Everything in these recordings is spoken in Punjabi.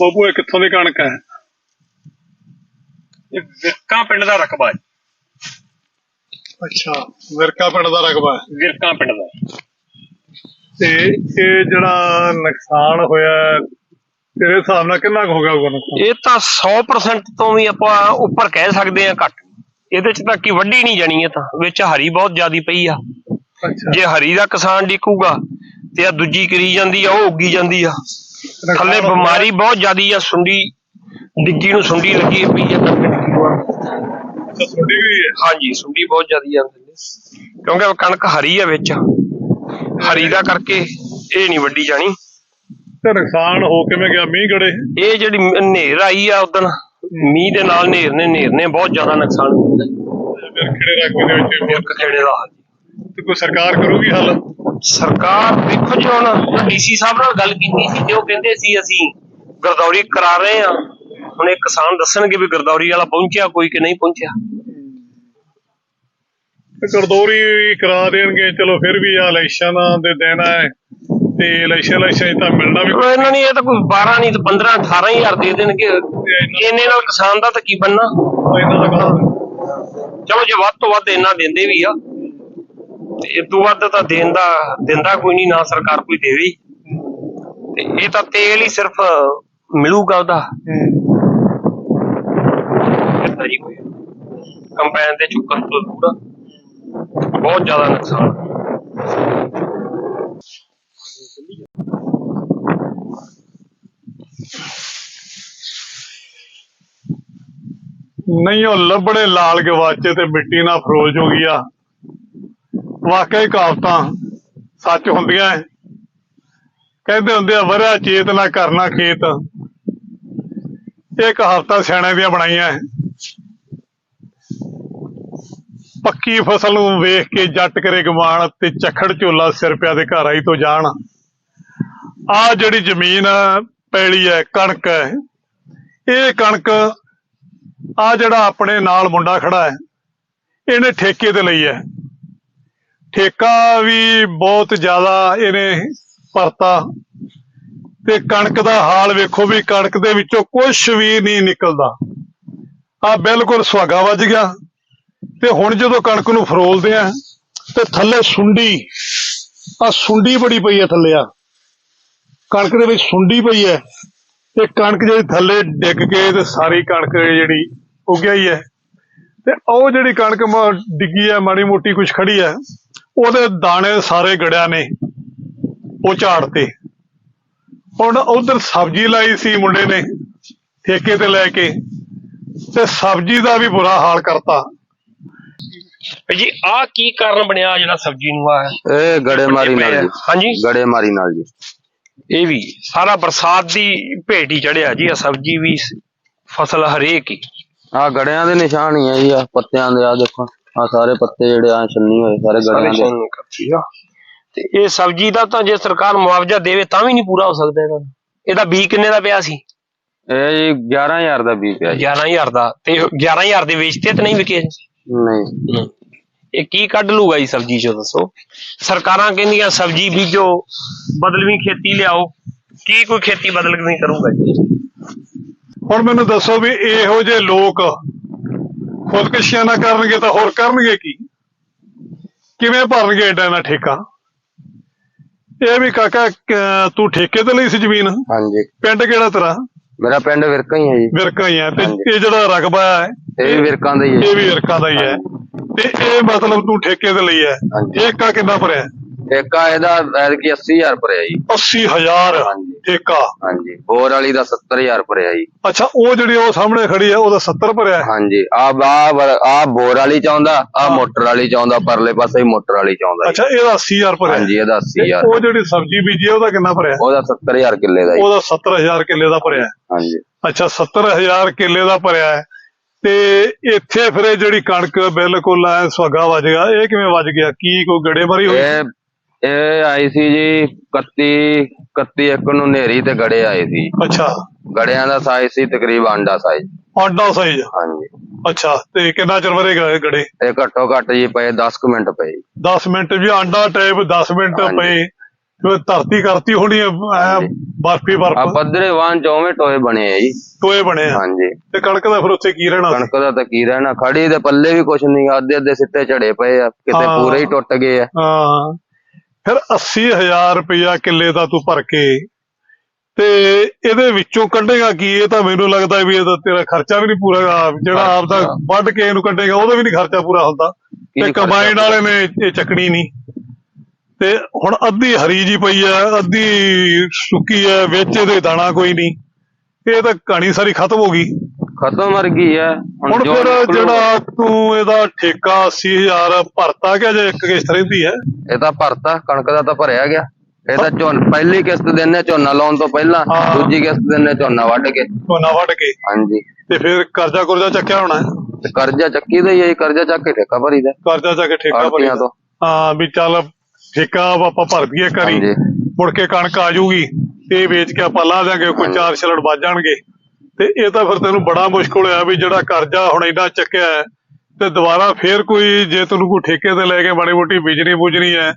ਬਾਬੂ ਇਹ ਕਿੱਥੋਂ ਦੀ ਕਣਕ ਹੈ? ਇਹ ਵਿਰਕਾਂ ਪਿੰਡ ਦਾ ਰਕਬਾ ਹੈ। ਅੱਛਾ ਵਿਰਕਾ ਪਿੰਡ ਦਾ ਰਕਬਾ ਹੈ। ਵਿਰਕਾਂ ਪਿੰਡ ਦਾ। ਤੇ ਇਹ ਜਿਹੜਾ ਨੁਕਸਾਨ ਹੋਇਆ ਤੇਰੇ ਹਿਸਾਬ ਨਾਲ ਕਿੰਨਾ ਕੁ ਹੋ ਗਿਆ ਹੋਊਗਾ ਨੁਕਸਾਨ? ਇਹ ਤਾਂ 100% ਤੋਂ ਵੀ ਆਪਾਂ ਉੱਪਰ ਕਹਿ ਸਕਦੇ ਆ ਘੱਟ। ਇਹਦੇ ਚ ਤਾਂ ਕੀ ਵੱਡੀ ਨਹੀਂ ਜਾਣੀ ਇਹ ਤਾਂ ਵਿੱਚ ਹਰੀ ਬਹੁਤ ਜ਼ਿਆਦੀ ਪਈ ਆ। ਅੱਛਾ। ਜੇ ਹਰੀ ਦਾ ਕਿਸਾਨ ਡਿੱਕੂਗਾ ਤੇ ਆ ਦੂਜੀ ਕਰੀ ਜਾਂਦੀ ਆ ਉਹ ਉੱਗੀ ਜਾਂਦੀ ਆ। ਥੱਲੇ ਬਿਮਾਰੀ ਬਹੁਤ ਜ਼ਿਆਦੀ ਆ ਸੁੰਡੀ ਡਿੱਗੀ ਨੂੰ ਸੁੰਡੀ ਲੱਗੀ ਪਈ ਆ ਕਣਕ ਡਿੱਗੀ ਨੂੰ। ਤੁਹਾਡੀ ਵੀ ਹੈ ਹਾਂਜੀ ਸੁੰਡੀ ਬਹੁਤ ਜ਼ਿਆਦੀ ਆ ਥੱਲੇ ਕਿਉਂਕਿ ਕਣਕ ਹਰੀ ਆ ਵਿੱਚ। ਹਰੀ ਦਾ ਕਰਕੇ ਇਹ ਨਹੀਂ ਵੱਡੀ ਜਾਣੀ। ਤੇ ਨੁਕਸਾਨ ਹੋ ਕਿਵੇਂ ਗਿਆ? ਮੀਂਹ ਗੜੇ? ਇਹ ਜਿਹੜੀ ਹਨੇਰ ਆਈ ਆ ਉਦੋਂ ਮੀਂਹ ਦੇ ਨਾਲ ਹਨੇਰ ਨੇ ਹਨੇਰ ਨੇ ਬਹੁਤ ਜ਼ਿਆਦਾ ਨੁਕਸਾਨ ਕੀਤਾ। ਵਿਰਖੜੇ ਰਕਬੇ ਦੇ ਵਿੱਚ ਇੱਕ ਖੇੜੇ ਦਾ ਤੇ ਕੋਈ ਸਰਕਾਰ ਕਰੂਗੀ ਹੱਲ? ਸਰਕਾਰ ਦੇਖੋ ਜੀ ਹੁਣ ਡੀਸੀ ਸਾਹਿਬ ਨਾਲ ਗੱਲ ਕੀਤੀ ਸੀ ਤੇ ਉਹ ਕਹਿੰਦੇ ਸੀ ਅਸੀਂ ਗਰਦੌਰੀ ਕਰਾ ਰਹੇ ਆ ਹੁਣ ਇਹ ਕਿਸਾਨ ਦੱਸਣਗੇ ਵੀ ਗਰਦੌਰੀ ਵਾਲਾ ਪਹੁੰਚਿਆ ਕੋਈ ਕਿ ਨਹੀਂ ਪਹੁੰਚਿਆ। ਗਰਦੌਰੀ ਕਰਾ ਦੇਣਗੇ ਚਲੋ ਫਿਰ ਵੀ ਆ ਇਲੈਕਸ਼ਨ ਦੇ ਦਿਨ ਹੈ ਤੇ ਇਲੈਕਸ਼ਨ ਇਲੈਕਸ਼ਨ ਤਾਂ ਮਿਲਣਾ ਵੀ ਇਹਨਾਂ ਨੇ ਇਹ ਤਾਂ ਕੋਈ 12 ਨਹੀਂ ਤੇ 15 18000 ਦੇ ਦੇਣਗੇ। ਇੰਨੇ ਨਾਲ ਕਿਸਾਨ ਦਾ ਤਾਂ ਕੀ ਇਹਨਾਂ ਕੰਮ ਚਲੋ ਜੇ ਵੱਧ ਤੋਂ ਵੱਧ ਇੰਨਾ ਦਿੰਦੇ ਵੀ ਆ। ਤੇ ਇਸ ਤੋਂ ਵੱਧ ਤਾਂ ਦੇਣ ਦਾ ਦਿੰਦਾ ਕੋਈ ਨਹੀਂ, ਨਾ ਸਰਕਾਰ ਕੋਈ ਦੇਵੇ ਤੇ ਇਹ ਤਾਂ ਤੇਲ ਹੀ ਸਿਰਫ ਮਿਲੂਗਾ ਉਹਦਾ। ਕੰਪੈਨ ਦੇ ਚੁੱਕਣ ਤੋਂ ਪੂਰਾ ਬਹੁਤ ਜ਼ਿਆਦਾ ਨੁਕਸਾਨ। ਨਹੀਂ, ਉਹ ਲੱਭੜੇ ਲਾਲ ਗਵਾਚੇ ਤੇ ਮਿੱਟੀ ਨਾਲ ਫਰੋਜ ਹੋ ਗਈ ਆ। ਵਾਕਈ ਕਹਾਵਤਾਂ ਸੱਚ ਹੁੰਦੀਆਂ ਐ। ਕਹਿੰਦੇ ਹੁੰਦੇ ਆ, ਵਰਿਆ ਚੇਤ ਨਾ ਕਰਨਾ ਖੇਤ। ਇਹ ਕਹਾਵਤਾਂ ਸਿਆਣੇ ਦੀਆਂ ਬਣਾਈਆਂ ਐ। ਪੱਕੀ ਫਸਲ ਨੂੰ ਵੇਖ ਕੇ ਜੱਟ ਕਰੇ ਗਮਾਨ ਤੇ ਚਖੜ ਝੋਲਾ ਸਿਰ ਪਿਆ ਦੇ ਘਰ ਆਈ ਤੋਂ ਜਾਣ। ਆ ਜਿਹੜੀ ਜ਼ਮੀਨ ਪੈਲੀ ਹੈ ਕਣਕ ਹੈ ਇਹ ਕਣਕ ਆ ਜਿਹੜਾ ਆਪਣੇ ਨਾਲ ਮੁੰਡਾ ਖੜਾ ਹੈ ਇਹਨੇ ਠੇਕੇ ਤੇ ਲਈ ਹੈ ਠੇਕਾ ਵੀ ਬਹੁਤ ਜ਼ਿਆਦਾ ਇਹਨੇ ਪਰਤਾ ਤੇ ਕਣਕ ਦਾ ਹਾਲ ਵੇਖੋ ਵੀ ਕਣਕ ਦੇ ਵਿੱਚੋਂ ਕੁਝ ਵੀ ਨਹੀਂ ਨਿਕਲਦਾ। ਆ ਬਿਲਕੁਲ ਸੁਹਾਗਾ ਵੱਜ ਗਿਆ। ਤੇ ਹੁਣ ਜਦੋਂ ਕਣਕ ਨੂੰ ਫਰੋਲਦੇ ਆ, ਤੇ ਥੱਲੇ ਸੁੰਡੀ ਆ ਸੁੰਡੀ ਬੜੀ ਪਈ ਹੈ ਥੱਲੇ ਆ। ਕਣਕ ਦੇ ਵਿੱਚ ਸੁੰਡੀ ਪਈ ਹੈ ਤੇ ਕਣਕ ਜਿਹੜੀ ਥੱਲੇ ਡਿੱਗ ਕੇ ਤੇ ਸਾਰੀ ਕਣਕ ਜਿਹੜੀ ਉੱਗਿਆ ਹੀ ਹੈ ਤੇ ਉਹ ਜਿਹੜੀ ਕਣਕ ਡਿੱਗੀ ਹੈ ਮਾੜੀ ਮੋਟੀ ਕੁਝ ਖੜੀ ਹੈ ਉਹਦੇ ਦਾਣੇ ਸਾਰੇ ਗੜਿਆਂ ਨੇ ਉਹ ਝਾੜ ਤੇ ਹੁਣ ਉਧਰ ਸਬਜ਼ੀ ਲਾਈ ਸੀ ਮੁੰਡੇ ਨੇ ਠੇਕੇ ਤੇ ਲੈ ਕੇ ਤੇ ਸਬਜ਼ੀ ਦਾ ਵੀ ਬੁਰਾ ਹਾਲ ਕਰਤਾ। ਜੀ ਆਹ ਕੀ ਕਾਰਨ ਬਣਿਆ ਜਿਹੜਾ ਸਬਜ਼ੀ ਨੂੰ ਆ ਇਹ ਗੜੇਮਾਰੀ ਨਾਲ ਜੀ। ਹਾਂਜੀ। ਗੜੇਮਾਰੀ ਨਾਲ ਜੀ। ਇਹ ਵੀ ਸਾਰਾ ਬਰਸਾਤ ਦੀ ਭੇਟ ਹੀ ਚੜਿਆ ਜੀ ਆ ਸਬਜ਼ੀ ਵੀ ਫਸਲ ਹਰੇਕ ਹੀ। ਆ ਗੜਿਆਂ ਦੇ ਨਿਸ਼ਾਨ ਹੀ ਆ ਜੀ ਆ ਪੱਤਿਆਂ ਦੇ ਆ ਦੇਖੋ। ਆ ਸਾਰੇ ਪੱਤੇ ਜਿਹੜੇ ਆ ਛੰਨੀ ਹੋਏ ਸਾਰੇ ਸਾਰੇ ਗੜਿਆਂ ਦੇ ਸ਼ਾਨ ਕਰਤੀ ਆ। ਤੇ ਇਹ ਸਬਜ਼ੀ ਦਾ ਤਾਂ ਜੇ ਸਰਕਾਰ ਮੁਆਵਜ਼ਾ ਦੇਵੇ ਤਾਂ ਵੀ ਨਹੀਂ ਪੂਰਾ ਹੋ ਸਕਦਾ ਇਹਦਾ ਇਹਦਾ ਬੀ ਕਿੰਨੇ ਦਾ ਪਿਆ ਸੀ? ਇਹ ਜੀ 11000 ਦਾ ਬੀਜ ਪਿਆ ਜੀ। 11000 ਦਾ। ਤੇ 11000 ਦੇ ਵੇਚਤੇ ਤੇ ਨਹੀਂ ਵਿਕੇ ਨਹੀਂ। ਇਹ ਕੀ ਕੱਢ ਲੂਗਾ ਜੀ ਸਬਜ਼ੀ ਚੋਂ ਦੱਸੋ? ਸਰਕਾਰਾਂ ਕਹਿੰਦੀਆਂ ਸਬਜ਼ੀ ਬੀਜੋ ਬਦਲਵੀਂ ਖੇਤੀ ਲਿਆਓ। ਕੀ ਕੋਈ ਖੇਤੀ ਬਦਲਵੀਂ ਕਰੂਗਾ ਜੀ? ਹੁਣ ਮੈਨੂੰ ਦੱਸੋ ਵੀ ਇਹੋ ਜਿਹੇ ਲੋਕ ਖੁਦਕਸ਼ੀਆਂ ਨਾ ਕਰਨਗੇ ਤਾਂ ਹੋਰ ਕਰਨਗੇ ਕੀ? ਕਿਵੇਂ ਭਰਨਗੇ ਏਡਾ ਨਾ ਠੇਕਾ? ਇਹ ਵੀ ਕਾਕਾ ਤੂੰ ਠੇਕੇ ਤੇ ਲਈ ਸੀ ਜ਼ਮੀਨ? ਹਾਂਜੀ। ਪਿੰਡ ਕਿਹੜਾ ਤੇਰਾ? ਮੇਰਾ ਪਿੰਡ ਵਿਰਕਾ ਹੀ ਹੈ ਜੀ। ਵਿਰਕਾ ਹੀ ਹੈ। ਤੇ। ਇਹ ਜਿਹੜਾ ਰਕਬਾ ਹੈ ਇਹ ਵੀ ਵਿਰਕਾਂ ਦਾ ਹੀ ਹੈ ਇਹ ਵੀ ਵਿਰਕਾ ਦਾ ਹੀ ਹੈ। ਤੇ ਇਹ ਮਤਲਬ ਤੂੰ ਠੇਕੇ ਤੇ ਲਈ ਹੈ। ਠੇਕਾ ਕਿੰਨਾ ਭਰਿਆ? ਠੇਕਾ ਇਹਦਾ ਐਤਕੀ 80000 ਭਰਿਆ ਜੀ। 80000 ਹਾਂਜੀ। ਠੇਕਾ? ਹਾਂਜੀ ਬੋਰ ਵਾਲੀ ਦਾ 70000 ਭਰਿਆ ਜੀ। ਅੱਛਾ ਉਹ ਜਿਹੜੀ ਉਹ ਸਾਹਮਣੇ ਖੜੀ ਹੈ ਉਹਦਾ 70 ਭਰਿਆ ਹੈ? ਹਾਂਜੀ ਆ ਆ ਆ ਬੋਰ ਵਾਲੀ ਚਾਹੁੰਦਾ ਆ ਮੋਟਰ ਵਾਲੀ ਚਾਹੁੰਦਾ ਪਰਲੇ ਪਾਸੇ ਹੀ ਮੋਟਰ ਵਾਲੀ ਚਾਹੁੰਦਾ ਜੀ। ਅੱਛਾ ਇਹਦਾ 80000 ਭਰਿਆ ਹੈ। ਹਾਂਜੀ ਇਹਦਾ ਤੇ 80000 ਉਹ ਜਿਹੜੀ ਸਬਜ਼ੀ ਬੀਜੀ ਹੈ ਉਹਦਾ ਕਿੰਨਾ ਭਰਿਆ ਹੈ? ਉਹਦਾ 70000 ਕਿੱਲੇ ਦਾ ਜੀ। ਉਹਦਾ 70000 ਕਿੱਲੇ ਦਾ ਭਰਿਆ ਹੈ। ਹਾਂਜੀ। ਅੱਛਾ 70000 ਕਿੱਲੇ ਦਾ ਭਰਿਆ ਹੈ। ਤੇ ਇੱਥੇ ਫਿਰ ਇਹ ਜਿਹੜੀ ਕਣਕ ਬਿਲਕੁਲ ਐ ਸੁਹਾਗਾ ਵੱਜ ਗਿਆ ਇਹ ਕਿਵੇਂ ਵੱਜ ਗਿਆ? ਕੀ ਕੋਈ ਗੜੇਮਾਰੀ ਹੋਈ? ਇਹ ਇਹ ਆਈ ਸੀ ਜੀ 31 31 ਇੱਕ ਨੂੰ ਨੇਰੀ ਤੇ ਗੜੇ ਆਏ ਸੀ। ਅੱਛਾ। ਗੜਿਆਂ ਦਾ ਸਾਈਜ਼ ਸੀ ਤਕਰੀਬ ਆਂਡਾ ਸਾਈਜ਼ ਆਂਡਾ ਸਾਈਜ਼ ਹਾਂਜੀ। ਅੱਛਾ ਤੇ ਕਿੰਨਾ ਚਿਰ ਵਰੇਗਾ ਇਹ ਗੜੇ? ਇਹ ਘੱਟੋ ਘੱਟ ਜੀ ਪਏ 10 ਕੁ ਮਿੰਟ ਪਏ। 10 ਮਿੰਟ ਵੀ ਆਂਡਾ ਟਾਈਪ 10 ਮਿੰਟ ਹਾਂਜੀ। ਪਏ। ਤੇ ਧਰਤੀ ਕਰਤੀ ਹੋਣੀ ਐ ਬਰਫੀ ਆ ਬਰਫ ਪੱਧਰੇ ਵਾਂ ਚੌਵੇਂ ਟੋਏ ਬਣੇ ਆ ਜੀ। ਟੋਏ ਬਣੇ ਆ। ਹਾਂਜੀ। ਤੇ ਕਣਕ ਦਾ ਫਿਰ ਉੱਥੇ ਕੀ ਰਹਿਣਾ? ਸੀ? ਕਣਕ ਦਾ ਤਾਂ ਕੀ ਰਹਿਣਾ? ਖੜੀ ਦੇ ਪੱਲੇ ਵੀ ਕੁਛ ਨਹੀਂ ਅੱਧੇ ਅੱਧੇ ਸਿੱਟੇ ਝੜੇ ਪਏ ਆ। ਕਿਤੇ ਹਾਂ। ਪੂਰੇ ਹੀ ਟੁੱਟ ਗਏ ਆ। ਹਾਂ। ਫਿਰ 80000 ਰੁਪਇਆ ਕਿੱਲੇ ਦਾ ਤੂੰ ਭਰ ਕੇ ਤੇ ਇਹਦੇ ਵਿੱਚੋਂ ਕੱਢੇਗਾ ਕੀ? ਇਹ ਤਾਂ ਮੈਨੂੰ ਲੱਗਦਾ ਵੀ ਇਹਦਾ ਤੇਰਾ ਖਰਚਾ ਵੀ ਨਹੀਂ ਪੂਰਾ ਜਿਹੜਾ ਖਰਚਾ। ਆਪਦਾ ਵੱਢ ਕੇ ਇਹਨੂੰ ਕੱਢੇਗਾ ਉਹਦਾ ਵੀ ਨਹੀਂ ਖਰਚਾ ਪੂਰਾ ਹੁੰਦਾ। ਤੇ ਕੰਬਾਈਨ ਵਾਲੇ ਨੇ ਇਹ ਚੱਕਣੀ ਨਹੀਂ। ਤੇ ਹੁਣ ਅੱਧੀ ਹਰੀ ਜੀ ਪਈ ਹੈ ਅੱਧੀ ਸੁੱਕੀ ਹੈ ਵਿੱਚ ਇਹਦੇ ਦਾਣਾ ਕੋਈ ਨਹੀਂ। ਇਹ ਤਾਂ ਕਹਾਣੀ ਸਾਰੀ ਖਤਮ ਹੋ ਗਈ। ਖਤਮ ਮਰ ਗਈ ਹੈ। ਹੁਣ ਜੋ ਫਿਰ ਨਿਕਲੂ- ਜਿਹੜਾ ਤੂੰ ਇਹਦਾ ਠੇਕਾ 80000 ਭਰਤਾ ਕਿ ਜੇ ਇੱਕ ਕਿਸ਼ਤ ਰਹਿੰਦੀ ਹੈ? ਇਹ ਤਾਂ ਭਰਤਾ ਕਣਕ ਦਾ ਤਾਂ ਭਰਿਆ ਗਿਆ। ਇਹ ਤਾਂ ਝੋਨ ਪਹਿਲੀ ਕਿਸ਼ਤ ਦਿੰਨੇ ਝੋਨਾ ਲਾਉਣ ਤੋਂ ਪਹਿਲਾਂ ਹਾਂ। ਦੂਜੀ ਕਿਸ਼ਤ ਦਿੰਨੇ ਝੋਨਾ ਵੱਢ ਕੇ। ਝੋਨਾ ਵੱਢ ਕੇ। ਹਾਂਜੀ। ਤੇ ਫਿਰ ਕਰਜ਼ਾ ਕੁਰਜ਼ਾ ਚੱਕਿਆ ਹੋਣਾ ਹੈ? ਤੇ ਕਰਜ਼ਾ ਚੱਕੀ ਦਾ ਹੀ ਹੈ ਕਰਜ਼ਾ ਚੱਕ ਕੇ ਠੇਕਾ ਭਰੀਦਾ। ਕਰਜ਼ਾ ਚੱਕ ਕੇ ਠੇਕਾ ਭਰੀਦਾ। ਤੋਂ। ਹਾਂ ਵੀ ਚੱਲ ਠੇਕਾ ਆਪਾਂ ਭਰ ਦਈਏ ਕਰੀ ਹਾਂਜੀ। ਮੁੜ ਕੇ ਕਣਕ ਆ ਜਾਊਗੀ ਤੇ ਇਹ ਵੇਚ ਕੇ ਆਪਾਂ ਲਾ ਦਿਆਂਗੇ ਕੋਈ ਚਾਰ ਛਲੜ ਵੱਜ ਜਾਣਗੇ। ਤੇ ਇਹ ਤਾਂ ਫਿਰ ਤੈਨੂੰ ਬੜਾ ਮੁਸ਼ਕਲ ਹੋਇਆ ਵੀ ਜਿਹੜਾ ਕਰਜ਼ਾ ਹੁਣ ਇੰਨਾ ਚੱਕਿਆ ਹੈ ਤੇ ਦੁਬਾਰਾ ਫੇਰ ਕੋਈ ਜੇ ਤੈਨੂੰ ਕੋਈ ਠੇਕੇ ਤੇ ਲੈ ਕੇ ਮਾੜੀ ਮੋਟੀ ਬਿਜਲੀ ਬੁਜਣੀ ਹੈ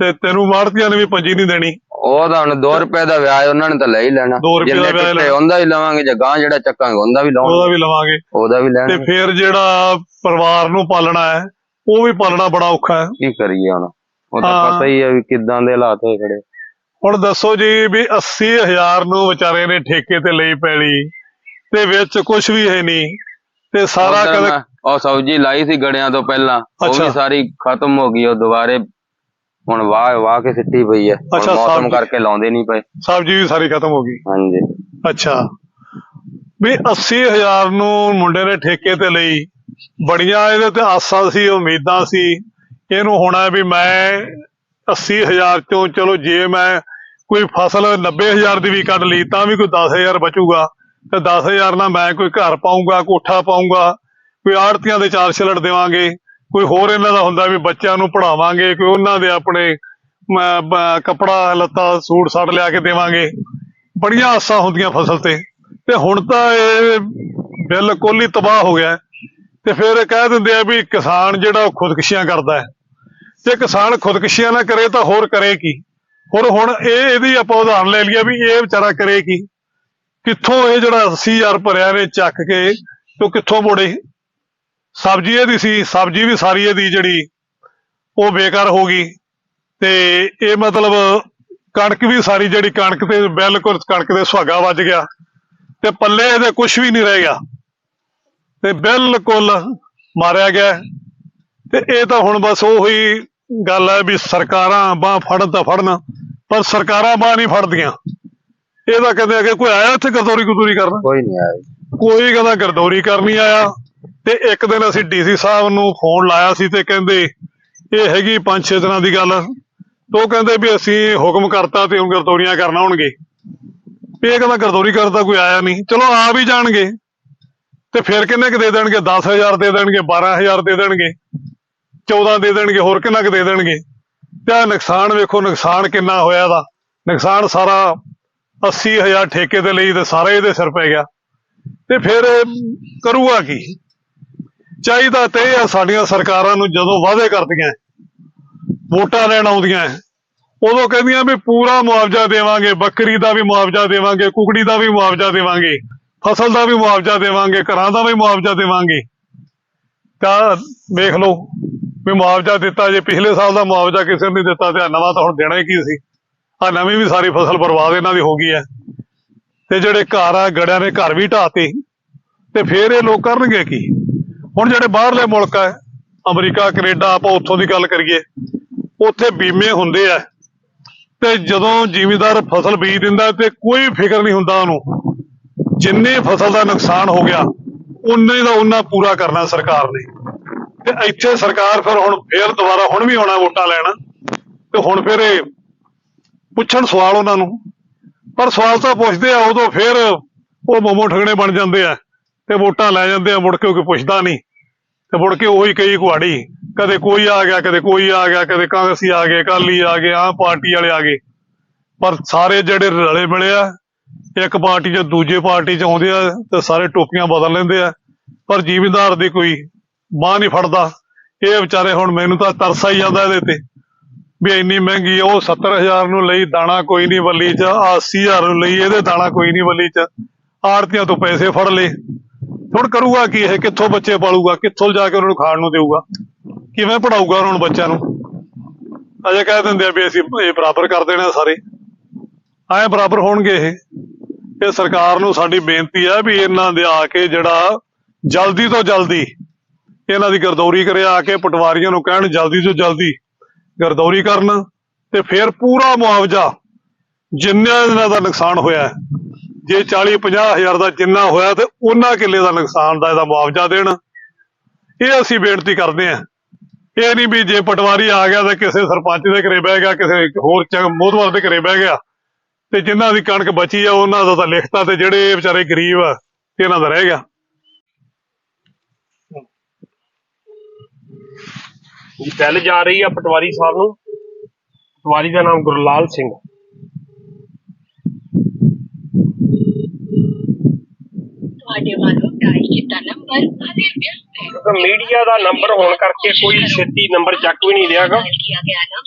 ਤੇ ਤੈਨੂੰ ਮਾਰਤੀਆਂ ਨੇ ਵੀ ਪੰਜੀ ਨਹੀਂ ਦੇਣੀ। ਉਹ ਤਾਂ ਹੁਣ 2 ਰੁਪਏ ਦਾ ਵਿਆਜ ਉਹਨਾਂ ਨੇ ਤਾਂ ਲੈ ਹੀ ਲੈਣਾ। ਦੋ ਰੁਪਏ ਦਾ ਜਿੰਨੇ ਵਿਆਜ ਟੁੱਟੇ ਲੈਣਾ। ਉਹਦਾ ਹੀ ਲਵਾਂਗੇ ਜੇ ਗਾਂ ਜਿਹੜਾ ਚੱਕਾਂਗੇ ਉਹਦਾ ਵੀ ਉਹਦਾ ਲਾਉਣਗੇ ਵੀ ਲਵਾਂਗੇ। ਉਹਦਾ ਵੀ ਤੇ ਲੈਣਗੇ ਫੇਰ ਜਿਹੜਾ ਪਰਿਵਾਰ ਨੂੰ ਪਾਲਣਾ ਹੈ ਉਹ ਵੀ ਪਾਲਣਾ ਬੜਾ ਔਖਾ ਹੈ। ਕੀ ਕਰੀਏ ਹੁਣ? ਉਹ ਤਾਂ। ਪਤਾ ਹੀ ਹੈ ਵੀ ਕਿਦਾਂ ਦੇ ਹਾਲਾਤ ਹੋਏ ਖੜੇ। ਹੁਣ ਦੱਸੋ ਜੀ ਵੀ 80000 ਨੂੰ ਵਿਚਾਰੇ ਨੇ ਠੇਕੇ ਤੇ ਲਈ ਪੈਲੀ। ਤੇ ਵਿੱਚ ਕੁਝ ਵੀ ਹੈ ਨਹੀਂ। ਤੇ ਸਾਰਾ ਉੱਧਰ ਕਦੇ ਮੈਂ ਉਹ ਸਬਜ਼ੀ ਲਾਈ ਸੀ ਗੜਿਆਂ ਤੋਂ ਪਹਿਲਾਂ। ਉਹ ਅੱਛਾ। ਵੀ ਸਾਰੀ ਖਤਮ ਹੋ ਗਈ ਉਹ ਦੁਬਾਰੇ ਹੁਣ ਵਾਹ ਵਾਹ ਕੇ ਸਿੱਟੀ ਪਈ ਹੈ। ਹੁਣ ਅੱਛਾ, ਮੌਸਮ ਸਬਜ਼ੀ- ਕਰਕੇ ਲਾਉਂਦੇ ਨਹੀਂ ਪਏ। ਸਬਜ਼ੀ ਵੀ ਸਾਰੀ ਖਤਮ ਹੋ ਗਈ। ਹਾਂਜੀ। ਅੱਛਾ। ਵੀ 80000 ਨੂੰ ਮੁੰਡੇ ਨੇ ਠੇਕੇ ਤੇ ਲਈ। ਬੜੀਆਂ ਇਹਦੇ ਤੇ ਆਸਾਂ ਸੀ ਉਮੀਦਾਂ ਸੀ। ਇਹਨੂੰ ਹੋਣਾ ਵੀ ਮੈਂ 80000 ਚੋਂ ਚਲੋ ਜੇ ਮੈਂ ਕੋਈ ਫਸਲ 90000 ਦੀ ਵੀ ਕੱਢ ਲਈ ਤਾਂ ਵੀ ਕੋਈ 10000 ਬਚੂਗਾ। ਤੇ 10000 ਨਾਲ ਮੈਂ ਕੋਈ ਘਰ ਪਾਉਂਗਾ ਕੋਠਾ ਪਾਉਂਗਾ ਕੋਈ ਆੜਤੀਆਂ ਦੇ ਚਾਰ ਛਲੜ ਦੇਵਾਂਗੇ, ਕੋਈ ਹੋਰ ਇਹਨਾਂ ਦਾ ਹੁੰਦਾ ਵੀ ਬੱਚਿਆਂ ਨੂੰ ਪੜਾਵਾਂਗੇ ਕੋਈ ਉਹਨਾਂ ਦੇ ਆਪਣੇ ਮ- ਕੱਪੜਾ, ਲੱਤਾ, ਸੂਟ, ਸਾਟ ਲਿਆ ਕੇ ਦੇਵਾਂਗੇ। ਬੜੀਆਂ ਆਸਾਂ ਹੁੰਦੀਆਂ ਫਸਲ ਤੇ। ਤੇ ਹੁਣ ਤਾਂ ਇਹ ਬਿਲਕੁਲ ਹੀ ਤਬਾਹ ਹੋ ਗਿਆ। ਤੇ ਫਿਰ ਕਹਿ ਦਿੰਦੇ ਆ ਵੀ ਕਿਸਾਨ ਜਿਹੜਾ ਉਹ ਖੁਦਕੁਸ਼ੀਆਂ ਕਰਦਾ ਹੈ। ਤੇ ਕਿਸਾਨ ਖੁਦਕਸ਼ੀਆਂ ਨਾ ਕਰੇ ਤਾਂ ਹੋਰ ਕਰੇ ਕੀ? ਹੋਰ ਹੁਣ ਇਹ, ਇਹਦੀ ਆਪਾਂ ਉਦਾਹਰਨ ਲੈ ਲਈਏ ਵੀ ਇਹ ਵਿਚਾਰਾ ਕਰੇ ਕੀ? ਕਿੱਥੋਂ ਇਹ ਜਿਹੜਾ 80000 ਭਰਿਆ ਨੇ ਚੱਕ ਕੇ, ਤੇ ਕਿੱਥੋਂ ਮੋੜੇ? ਸਬਜ਼ੀ ਇਹਦੀ ਸੀ, ਸਬਜ਼ੀ ਵੀ ਸਾਰੀ ਇਹਦੀ ਜਿਹੜੀ, ਉਹ ਬੇਕਾਰ ਹੋ ਗਈ। ਤੇ ਇਹ ਮਤਲਬ ਕਣਕ ਵੀ ਸਾਰੀ ਜਿਹੜੀ ਕਣਕ ਤੇ ਬਿਲਕੁਲ ਕਣਕ ਦੇ ਸੁਹਾਗਾ ਵੱਜ ਗਿਆ। ਤੇ ਪੱਲੇ ਇਹਦੇ ਕੁਝ ਵੀ ਨਹੀਂ ਰਹਿ ਗਿਆ। ਤੇ ਬਿਲਕੁਲ ਮਾਰਿਆ ਗਿਆ। ਤੇ ਇਹ ਤਾਂ ਹੁਣ ਬਸ ਉਹੀ ਗੱਲ ਹੈ ਵੀ ਸਰਕਾਰਾਂ ਬਾਹ ਫੜਨ ਤਾਂ ਫੜਨ, ਪਰ ਸਰਕਾਰਾਂ ਬਾਹ ਨਹੀਂ ਫੜਦੀਆਂ। ਇਹ ਤਾਂ ਕਹਿੰਦੇ ਆ ਕਿ ਕੋਈ ਆਇਆ ਇੱਥੇ ਗਰਦੌਰੀ ਗੁਰਦੌਰੀ ਕਰਨ? ਕੋਈ ਨਹੀਂ ਆਇਆ ਕੋਈ ਕਹਿੰਦਾ ਗਰਦੌਰੀ ਕਰਨੀ ਆਇਆ। ਤੇ ਇੱਕ ਦਿਨ ਅਸੀਂ ਡੀਸੀ ਸਾਹਿਬ ਨੂੰ ਫੋਨ ਲਾਇਆ ਸੀ ਤੇ ਕਹਿੰਦੇ ਇਹ ਹੈਗੀ 5-6 ਦਿਨਾਂ ਦੀ ਗੱਲ। ਤੇ ਉਹ ਕਹਿੰਦੇ ਵੀ ਅਸੀਂ ਹੁਕਮ ਕਰਤਾ ਤੇ ਹੁਣ ਗਰਦੌਰੀਆਂ ਕਰਨ ਆਉਣਗੇ ਇਹ ਕਹਿੰਦਾ ਗਰਦੌਰੀ ਕਰਦਾ ਕੋਈ ਆਇਆ ਨਹੀਂ। ਚਲੋ ਆ ਵੀ ਜਾਣਗੇ। ਤੇ ਫਿਰ ਕਿੰਨੇ ਕੁ ਦੇ ਦੇਣਗੇ? 10000 ਦੇ ਦੇਣਗੇ 12000 ਦੇ ਦੇਣਗੇ 14 ਦੇ ਦੇਣਗੇ ਹੋਰ ਕਿੰਨਾ ਕੁ ਦੇ ਦੇਣਗੇ? ਤੇ ਆਹ ਨੁਕਸਾਨ ਵੇਖੋ ਨੁਕਸਾਨ ਕਿੰਨਾ ਹੋਇਆ ਇਹਦਾ ਨੁਕਸਾਨ ਸਾਰਾ 80000 ਠੇਕੇ ਤੇ ਲਈ ਤੇ ਸਾਰਾ ਇਹਦੇ ਸਿਰ ਪੈ ਗਿਆ। ਤੇ ਫਿਰ ਕਰੂਗਾ ਕੀ? ਚਾਹੀਦਾ ਤੇ ਇਹ ਆ ਸਾਡੀਆਂ ਸਰਕਾਰਾਂ ਨੂੰ ਜਦੋਂ ਵਾਅਦੇ ਕਰਦੀਆਂ, ਵੋਟਾਂ ਲੈਣ ਆਉਂਦੀਆਂ, ਉਦੋਂ ਕਹਿੰਦੀਆਂ ਵੀ ਪੂਰਾ ਮੁਆਵਜ਼ਾ ਦੇਵਾਂਗੇ, ਬੱਕਰੀ ਦਾ ਵੀ ਮੁਆਵਜ਼ਾ ਦੇਵਾਂਗੇ, ਕੁਕੜੀ ਦਾ ਵੀ ਮੁਆਵਜ਼ਾ ਦੇਵਾਂਗੇ, ਫਸਲ ਦਾ ਵੀ ਮੁਆਵਜ਼ਾ ਦੇਵਾਂਗੇ, ਘਰਾਂ ਦਾ ਵੀ ਮੁਆਵਜ਼ਾ ਦੇਵਾਂਗੇ। ਤਾਂ ਵੇਖ ਲਓ ਵੀ ਮੁਆਵਜ਼ਾ ਦਿੱਤਾ ਜੇ, ਪਿਛਲੇ ਸਾਲ ਦਾ ਮੁਆਵਜ਼ਾ ਕਿਸੇ ਨੇ ਨਹੀਂ ਦਿੱਤਾ ਤੇ ਆਹ ਨਵਾਂ ਤਾਂ ਹੁਣ ਦੇਣਾ ਹੀ ਕੀ ਸੀ? ਆ ਨਵੀਂ ਵੀ ਸਾਰੀ ਫਸਲ ਬਰਬਾਦ ਇਹਨਾਂ ਦੀ ਹੋ ਗਈ ਹੈ। ਤੇ ਜਿਹੜੇ ਘਰ ਆ, ਗੜਿਆਂ ਨੇ ਘਰ ਵੀ ਢਾਤੇ ਤੇ ਫੇਰ ਇਹ ਲੋਕ ਕਰਨਗੇ ਕੀ? ਹੁਣ ਜਿਹੜੇ ਬਾਹਰਲੇ ਮੁਲਕ ਆ, ਅਮਰੀਕਾ, ਕੈਨੇਡਾ, ਆਪਾਂ ਉੱਥੋਂ ਦੀ ਗੱਲ ਕਰੀਏ, ਉੱਥੇ ਬੀਮੇ ਹੁੰਦੇ ਆ। ਤੇ ਜਦੋਂ ਜਿਮੀਦਾਰ ਫਸਲ ਬੀਜ ਦਿੰਦਾ ਤੇ ਕੋਈ ਫਿਕਰ ਨਹੀਂ ਹੁੰਦਾ ਉਹਨੂੰ। ਜਿੰਨੇ ਫਸਲ ਦਾ ਨੁਕਸਾਨ ਹੋ ਗਿਆ, ਉਨੇ ਦਾ ਉਹਨਾਂ ਪੂਰਾ ਕਰਨਾ ਸਰਕਾਰ ਨੇ। ਤੇ ਇੱਥੇ ਸਰਕਾਰ ਫਿਰ ਹੁਣ ਫੇਰ ਦੁਬਾਰਾ ਹੁਣ ਵੀ ਆਉਣਾ ਵੋਟਾਂ ਲੈਣ। ਤੇ ਹੁਣ ਫਿਰ ਇਹ ਪੁੱਛਣ ਸਵਾਲ ਉਹਨਾਂ ਨੂੰ। ਪਰ ਸਵਾਲ ਤਾਂ ਪੁੱਛਦੇ ਆ, ਉਦੋਂ ਫਿਰ ਉਹ ਮੋਮੋ ਠਗਣੇ ਬਣ ਜਾਂਦੇ ਆ ਤੇ ਵੋਟਾਂ ਲੈ ਜਾਂਦੇ ਆ, ਮੁੜ ਕੇ ਕੋਈ ਪੁੱਛਦਾ ਨਹੀਂ। ਤੇ ਮੁੜ ਕੇ ਉਹੀ ਕਈ ਕੁਹਾੜੀ, ਕਦੇ ਕੋਈ ਆ ਗਿਆ, ਕਦੇ ਕੋਈ ਆ ਗਿਆ, ਕਦੇ ਕਾਂਗਰਸੀ ਆ ਗਏ ਕਾਲੀ ਆ ਗਏ ਆਹ ਪਾਰਟੀ ਵਾਲੇ ਆ ਗਏ। ਪਰ ਸਾਰੇ ਜਿਹੜੇ ਰਲੇ ਮਿਲੇ ਆ, ਇੱਕ ਪਾਰਟੀ ਚ ਦੂਜੇ ਪਾਰਟੀ ਚ ਆਉਂਦੇ ਆ ਤੇ ਸਾਰੇ ਟੋਪੀਆਂ ਬਦਲ ਲੈਂਦੇ ਆ। ਪਰ ਜ਼ਿਮੀਂਦਾਰ ਦੀ ਕੋਈ ਬਾਹ ਨਹੀਂ ਫੜਦਾ। ਇਹ ਵਿਚਾਰੇ ਹੁਣ ਮੈਨੂੰ ਤਾਂ ਤਰਸ ਆਈ ਜਾਂਦਾ ਇਹਦੇ ਤੇ। ਵੀ ਇੰਨੀ ਮਹਿੰਗੀ ਆ, ਉਹ 70000 ਨੂੰ ਲਈ ਦਾਣਾ ਕੋਈ ਨਹੀਂ ਵੱਲੀ ਚ ਆਹ 80000 ਨੂੰ ਲਈ ਇਹਦੇ ਦਾਣਾ ਕੋਈ ਨਹੀਂ ਵੱਲੀ ਚ। ਆੜਤੀਆਂ ਤੋਂ ਪੈਸੇ ਫੜ ਲਏ। ਹੁਣ ਕਰੂਗਾ ਕੀ ਇਹ? ਕਿੱਥੋਂ ਬੱਚੇ ਪਾਲੂਗਾ? ਕਿੱਥੋਂ ਜਾ ਕੇ ਉਹਨਾਂ ਨੂੰ ਖਾਣ ਨੂੰ ਦੇਊਗਾ? ਕਿਵੇਂ ਪੜਾਊਗਾ ਉਹਨਾਂ ਨੂੰ ਬੱਚਿਆਂ ਨੂੰ? ਅਜੇ ਕਹਿ ਦਿੰਦੇ ਆ ਵੀ ਅਸੀਂ ਇਹ ਬਰਾਬਰ ਕਰ ਦੇਣੇ ਆ ਸਾਰੇ। ਐਂ ਬਰਾਬਰ ਹੋਣਗੇ ਇਹ। ਇਹ ਸਰਕਾਰ ਨੂੰ ਸਾਡੀ ਬੇਨਤੀ ਆ ਵੀ ਇਹਨਾਂ ਦੇ ਆ ਕੇ ਜਿਹੜਾ ਜਲਦੀ ਤੋਂ ਜਲਦੀ ਇਹਨਾਂ ਦੀ ਗਰਦੌਰੀ ਕਰਿਆ ਆ ਕੇ ਪਟਵਾਰੀਆਂ ਨੂੰ ਕਹਿਣ ਜਲਦੀ ਤੋਂ ਜਲਦੀ ਗਰਦੌਰੀ ਕਰਨ ਤੇ ਫਿਰ ਪੂਰਾ ਮੁਆਵਜ਼ਾ ਜਿੰਨਾ ਇਹਨਾਂ ਦਾ ਨੁਕਸਾਨ ਹੋਇਆ ਜੇ 40 50 ਹਜ਼ਾਰ ਦਾ ਜਿੰਨਾ ਹੋਇਆ ਤੇ ਉਹਨਾਂ ਕਿੱਲੇ ਦਾ ਨੁਕਸਾਨ ਦਾ ਇਹਦਾ ਮੁਆਵਜ਼ਾ ਦੇਣ। ਇਹ ਅਸੀਂ ਬੇਨਤੀ ਕਰਦੇ ਹਾਂ। ਇਹ ਨਹੀਂ ਵੀ ਜੇ ਪਟਵਾਰੀ ਆ ਗਿਆ ਤਾਂ ਕਿਸੇ ਸਰਪੰਚ ਦੇ ਘਰੇ ਬਹਿ ਗਿਆ, ਕਿਸੇ ਹੋਰ ਚ- ਦੇ ਘਰੇ ਬਹਿ ਗਿਆ ਤੇ ਜਿਨ੍ਹਾਂ ਦੀ ਕਣਕ ਬਚੀ ਆ, ਉਹਨਾਂ ਦਾ ਤਾਂ ਲਿਖਤਾ ਤੇ ਜਿਹੜੇ ਵਿਚਾਰੇ ਗਰੀਬ ਆ, ਤੇ ਇਹਨਾਂ ਦਾ ਰਹਿ ਗਿਆ। ਗੱਲ ਜਾ ਰਹੀ ਆ ਪਟਵਾਰੀ ਸਾਹਿਬ ਨੂੰ। ਪਟਵਾਰੀ ਦਾ ਨਾਮ ਗੁਰਲਾਲ ਸਿੰਘ ਤੁਹਾਡੇ ਵੱਲੋਂ ਡਾਇਲ ਕੀਤਾ ਨੰਬਰ ਹਲੇ ਵਿਅਸਤ ਹੈ। ਮੀਡੀਆ ਦਾ ਨੰਬਰ ਹੋਣ ਕਰਕੇ ਕੋਈ ਛੇਤੀ ਨੰਬਰ ਚੱਕ ਵੀ ਨਹੀਂ ਰਿਹਾਗਾ